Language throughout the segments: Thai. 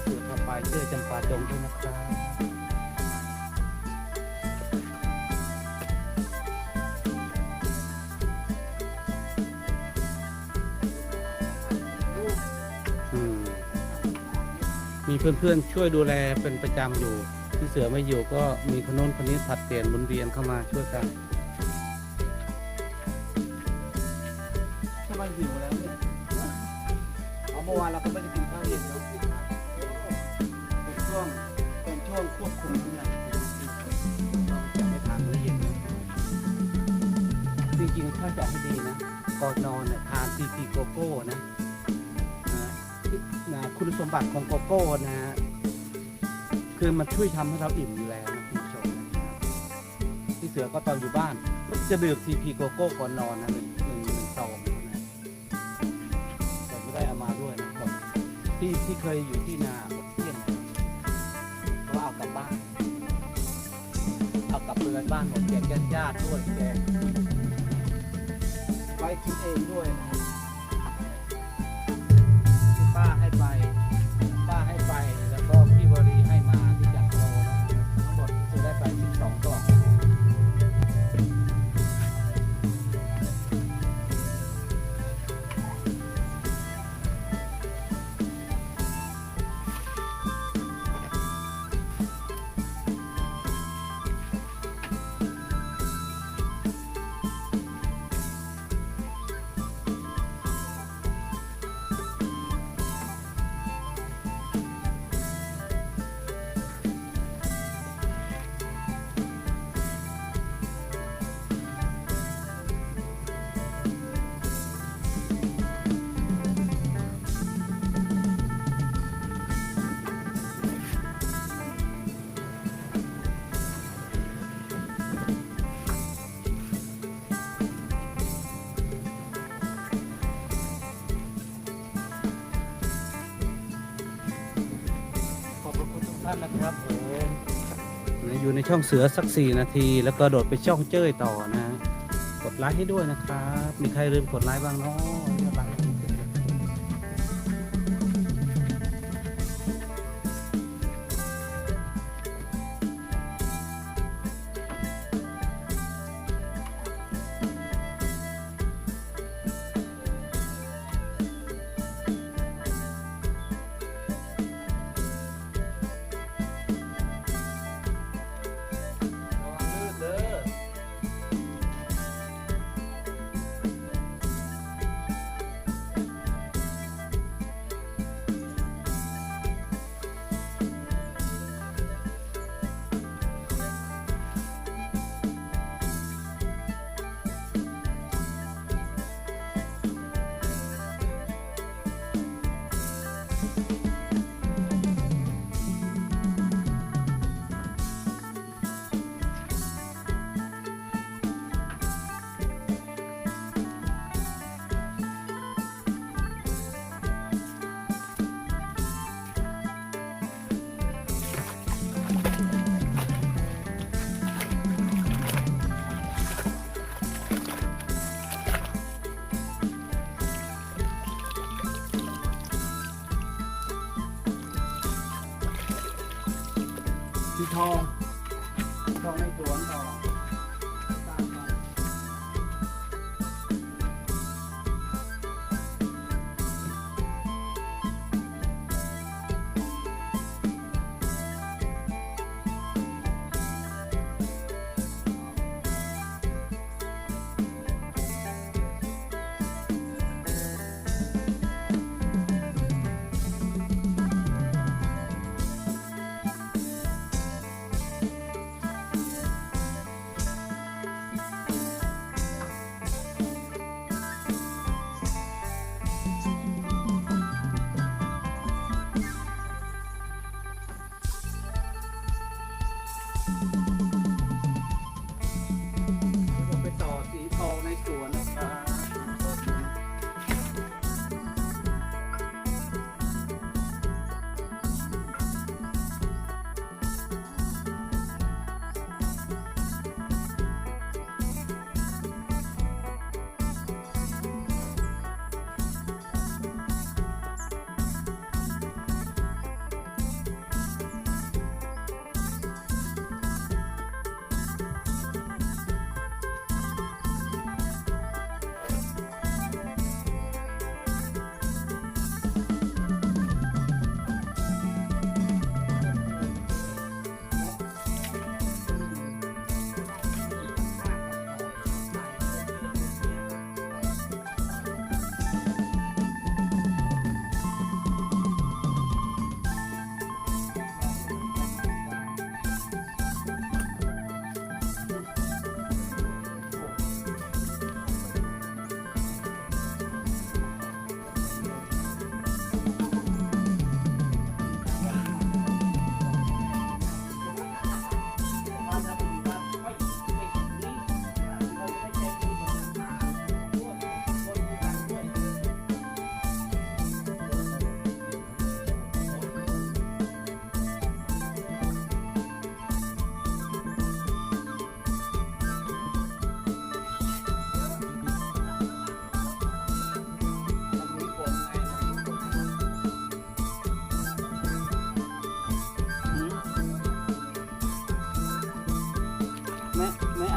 เสือพาไปเชื่อจำปาดงด้วยนะครับอืมมีเพื่อนๆ ช่วยดูแลเป็นประจำอยู่ที่เสือไม่อยู่ก็มีคนโน้นคนนี้ผัดเปลี่ยนหมุนเวียนเข้ามาช่วยกันทำไมหิวแล้วเนี่ยเอาเมื่อวานเราก็ไม่ได้กินข้าวเย็นเนาะ ช่วงเป็นช่วงควบคุมน้ำหนักจะไม่ทานมื้อเย็นนะจริงๆถ้าจะให้ดีนะก่อนนอนเนี่ยทานซีพีโกโก้นะนะคุณสมบัติของโกโก้นะฮะคือมันช่วยทำให้เราอิ่มอยู่แล้วนะคุณผู้ชมนะครับที่เสือก็ตอนอยู่บ้านก็จะดื่มซีพีโกโก้ก่อนนอนนะหนึ่งหนึ่งหนึ่งซองนะแต่ไม่ได้เอามาด้วยนะครับที่ที่เคยอยู่ที่นา เอากลับเรือนบ้านของแกญาติด้วยแกไปคิดเองด้วยนะที่ป้าให้ไป ท่านนะครับผมอยู่ในช่องเสือสักสี่นาที แล้วก็โดดไปช่องเจ้ยต่อนะ กดไลค์ให้ด้วยนะครับ มีใครลืมกดไลค์บ้างเนาะเรียบร้อยระ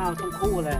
เอาทั้งคู่เลย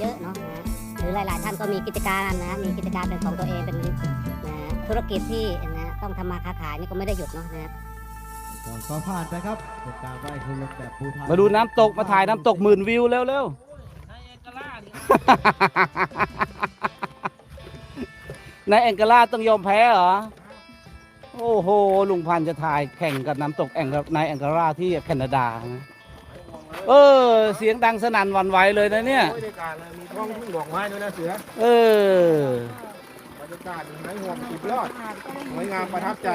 เยอะเนาะนะหรือหลาย ๆ ท่านก็มีกิจการนะมีกิจการเป็นของตัวเองเป็นนะธุรกิจที่นะต้องทำมาค้าขายนี่ก็ไม่ได้หยุดเนาะนะก่อนก็ผ่านไปครับเป็นการไหว้ครูลงแบบภูไทยมาดูน้ำตกมาถ่ายน้ำตกหมื่นวิวเร็วเร็วนายแองเกล่าต้องยอมแพ้เหรอ โอ้โห ลุงพันธุ์จะถ่ายแข่งกับน้ำตกแองนายแองเกล่าที่แคนาดานะ เออ เสียงดังสนั่นหวันไหวเลยนะเนี่ยโอ้ยได้การเลยมีท้องทุ่งดอกไม้ด้วยนะเสือเออ บรรยากาศดีไหมห่วงติดยอด สวยงามประทับใจ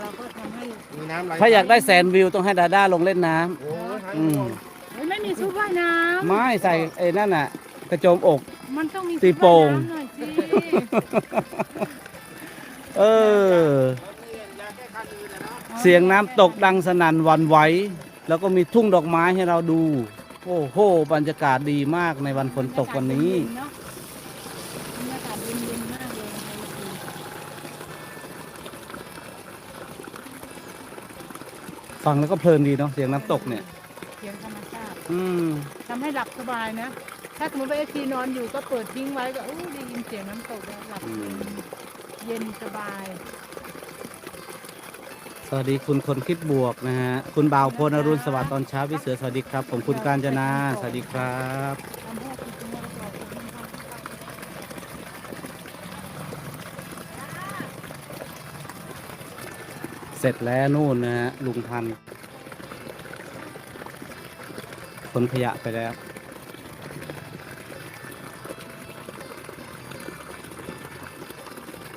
เราก็ทำให้มีน้ำไหลถ้าอยากได้แสนวิวต้องให้ดาด้าลงเล่นน้ำ โอ้ยหายอืมห่วงเฮ้ยไม่มีชุดว่ายน้ไม่ใส่ไอ้นั่นน่ะ กระโจมอกำมันต้องมีตีโป่งชุดว่ายน้ำหน่อยสิเออ เสียงน้ำตกดังสนั่นหวันไหว แล้วก็มีทุ่งดอกไม้ให้เราดู โอ้โหบรรยากาศดีมากในวันฝนตกวันนี้ บรรยากาศเย็นๆมากเลยนะคะฟังแล้วก็เพลินดีเนาะเสียงน้ำตกเนี่ย เสียงธรรมชาติอืม ทำให้หลับสบายนะ ถ้าสมมติว่าเอทีนอนอยู่ก็เปิดทิ้งไว้ก็อู้ได้ยินเสียงน้ำตกแล้วหลับอืม เย็นสบาย สวัสดีคุณคนคิดบวกนะฮะ คุณบ่าวพลอรุณสวัสดิ์ตอนเช้าพี่เสือสวัสดีครับ ผมคุณการจนา สวัสดีครับ เสร็จแล้วนู่นนะฮะ ลุงพันธุ์ขนขยะไปแล้ว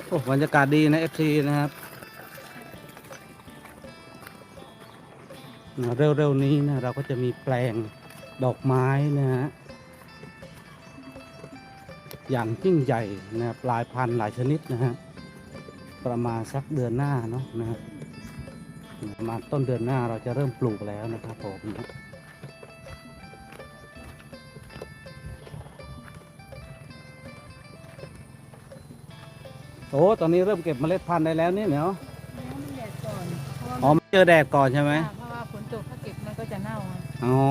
โอ้บรรยากาศดีนะ FC นะครับ เร็วๆนี้นะเราก็จะมีแปลงดอกไม้นะฮะอย่างยิ่งใหญ่นะครับหลายพันหลายชนิดนะฮะประมาณสักเดือนหน้าเนาะนะครับประมาณต้นเดือนหน้าเราจะเริ่มปลูกแล้วนะครับผมนะโอ้ตอนนี้เริ่มเก็บเมล็ดพันธุ์ได้แล้วนี่เนาะให้มันแดดก่อนเพราะว่าอ๋อเจอแดดก่อนใช่ไหม อ๋อ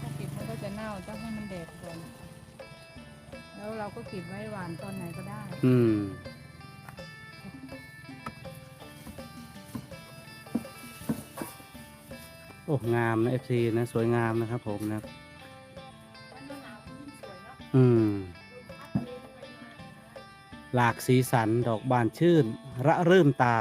ถ้าเก็บมันก็จะเน่าต้องให้มันแดดก่อน แล้วเราก็เก็บไว้หวานตอนไหนก็ได้ อืม โอ้ งามนะ FC นะ สวยงามนะครับผมนะครับ อืม หลากสีสันดอกบานชื่น ระรื่นตา